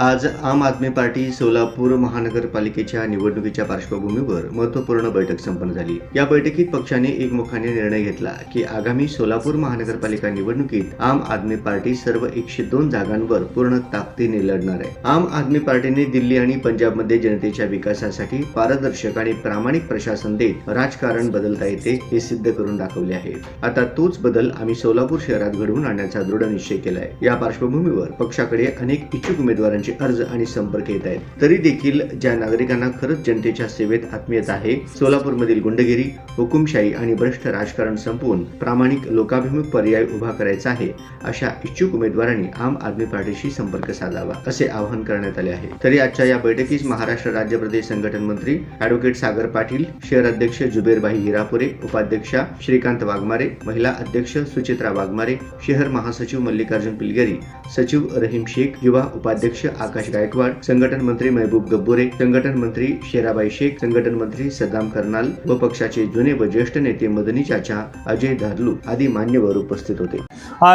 आज आम आदमी पार्टी सोलापूर महानगरपालिकेच्या निवडणुकीच्या पार्श्वभूमीवर महत्त्वपूर्ण बैठक संपन्न झाली. या बैठकीत पक्षाने एकमुखाने निर्णय घेतला की आगामी सोलापूर महानगरपालिका निवडणुकीत आम आदमी पार्टी सर्व एकशे दोन जागांवर पूर्ण ताकदीने लढणार आहे. आम आदमी पार्टीने दिल्ली आणि पंजाबमध्ये जनतेच्या विकासासाठी पारदर्शक आणि प्रामाणिक प्रशासन देत राजकारण बदलता येते हे सिद्ध करून दाखवले आहे. आता तोच बदल आम्ही सोलापूर शहरात घडवून आणण्याचा दृढ निश्चय केलाय. या पार्श्वभूमीवर पक्षाकडे अनेक इच्छुक उमेदवारांचे अर्ज आणि संपर्क येत आहेत. तरी देखील ज्या नागरिकांना खरंच जनतेच्या सेवेत आत्मीयता आहे सोलापूरमधील गुंडगिरी हुकुमशाही आणि भ्रष्ट राजकारण संपवून प्रामाणिक लोकाभिमुख पर्याय उभा करायचा आहे अशा इच्छुक उमेदवारांनी आम आदमी पार्टीशी संपर्क साधावा असे आवाहन करण्यात आले आहे. तरी आजच्या या बैठकीस महाराष्ट्र राज्य प्रदेश संघटन मंत्री अॅडव्होकेट सागर पाटील शहर अध्यक्ष जुबेरबाई हिरापुरे उपाध्यक्षा श्रीकांत वाघमारे महिला अध्यक्ष सुचित्रा वाघमारे शहर महासचिव मल्लिकार्जुन पिलगरी सचिव रहीम शेख युवा उपाध्यक्ष आकाश गायकवाड संघटन मंत्री महबूब गब्बोरे संघटन मंत्री शेराबाई शेख संघटन मंत्री सद्दाम कर्नाल व पक्षाचे जुने व ज्येष्ठ नेते मदनी चाचा अजय धारलू आदी मान्यवर उपस्थित होते.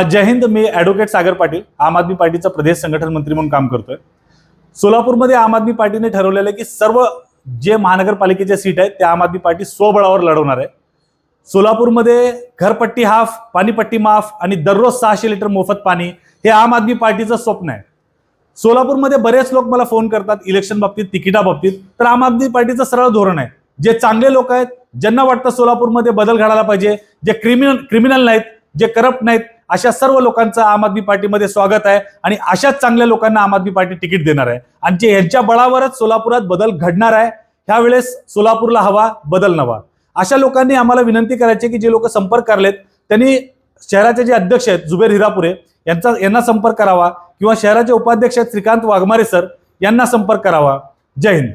जय हिंद मी ॲडव्होकेट सागर पाटील आम आदमी पार्टीचा प्रदेश संघटन मंत्री म्हणून काम करतोय. सोलापूरमध्ये आम आदमी पार्टीने ठरवलेलं आहे की सर्व जे महानगरपालिकेच्या सीट आहेत त्या आम आदमी पार्टी स्वबळावर लढवणार आहे. सोलापूरमध्ये घरपट्टी हाफ पाणीपट्टी माफ आणि दररोज सहाशे लिटर मोफत पाणी हे आम आदमी पार्टीचं स्वप्न आहे. सोलापूरमध्ये बरेच लोक मला फोन करतात इलेक्शन बाबतीत तिकिटा बाबतीत. तर आम आदमी पार्टीचं सरळ धोरण आहे. जे चांगले लोक आहेत ज्यांना वाटतं सोलापूरमध्ये बदल घडायला पाहिजे जे क्रिमिनल क्रिमिनल नाहीत जे करप्ट नाहीत अशा सर्व लोकांचं आम आदमी पार्टीमध्ये स्वागत आहे आणि अशाच चांगल्या लोकांना आम आदमी पार्टी तिकीट देणार आहे. आणि जे यांच्या बळावरच सोलापुरात बदल घडणार आहे ह्यावेळेस सोलापूरला हवा बदल नवा. अशा लोकांनी आम्हाला विनंती करायची की जे लोक संपर्क करलेत त्यांनी शहराचे जे अध्यक्ष आहेत जुबेर हिरापुरे यांचा यांना संपर्क करावा. किंवा शहराचे उपाध्यक्ष श्रीकांत वाघमारे सर यांना संपर्क करावा. जय हिंद.